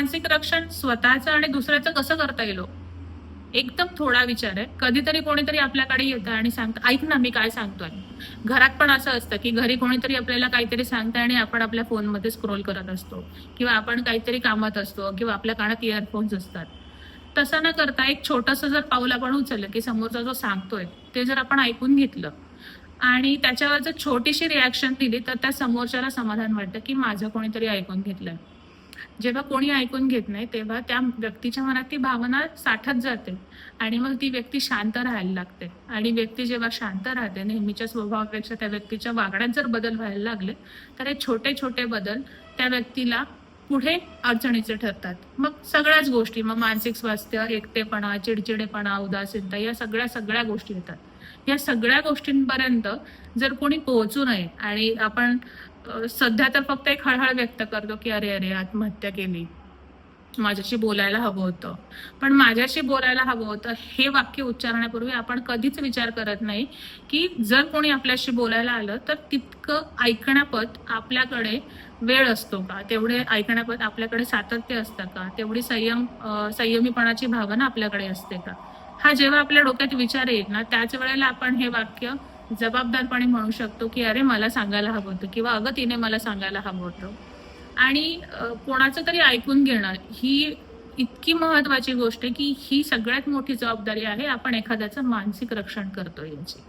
मानसिक रक्षण स्वतःचं आणि दुसऱ्याचं कसं करता येईल हो? एकदम थोडा विचार आहे. कधीतरी कोणीतरी आपल्याकडे येतं आणि सांगतं ऐक ना मी काय सांगतोय. घरात पण असं असतं की घरी कोणीतरी आपल्याला काहीतरी सांगतं आणि आपण आपल्या फोनमध्ये स्क्रोल करत असतो. किंवा आपण काहीतरी कामात असतो किंवा आपल्या कानात इयरफोन्स असतात. तसं न करता एक छोटंसं जर पाऊल आपण उचललं की समोरचा जो सांगतोय ते जर आपण ऐकून घेतलं आणि त्याच्यावर जर छोटीशी रिॲक्शन दिली तर त्या समोरच्याला समाधान वाटतं की माझं कोणीतरी ऐकून घेतलंय. जेव्हा कोणी ऐकून घेत नाही तेव्हा त्या व्यक्तीच्या मनात ती भावना साठत जाते आणि मग ती व्यक्ती शांत राहायला लागते. आणि व्यक्ती जेव्हा शांत राहते नेहमीच्या स्वभावापेक्षा त्या व्यक्तीच्या वागण्यात जर बदल व्हायला लागले तर हे छोटे छोटे बदल त्या व्यक्तीला पुढे अडचणीचे ठरतात. मग सगळ्याच गोष्टी मग मानसिक स्वास्थ्य एकटेपणा चिडचिडेपणा उदासीनता या सगळ्या सगळ्या गोष्टी येतात. या सगळ्या गोष्टींपर्यंत जर कोणी पोहोचू नये आणि आपण सध्या तर फक्त एक हळहळ व्यक्त करतो की अरे अरे आत्महत्या केली. माझ्याशी बोलायला हवं होतं. पण माझ्याशी बोलायला हवं होतं हे वाक्य उच्चारण्यापूर्वी आपण कधीच विचार करत नाही की जर कोणी आपल्याशी बोलायला आलं तर तितकं ऐकण्यापत आपल्याकडे वेळ असतो का? तेवढे ऐकण्यापत आपल्याकडे सातत्य असतं का? तेवढी संयम संयमीपणाची भावना आपल्याकडे असते का? हा जेव्हा आपल्या डोक्यात विचार येईल ना त्याच वेळेला आपण हे वाक्य जबाबदारपणे म्हणू शकतो की अरे मला सांगायला हवं होतं किंवा अगं तिने मला सांगायला हवं होतं. आणि कोणाचं तरी ऐकून घेणं ही इतकी महत्वाची गोष्ट आहे की ही सगळ्यात मोठी जबाबदारी आहे आपण एखाद्याचं मानसिक रक्षण करतो यांची.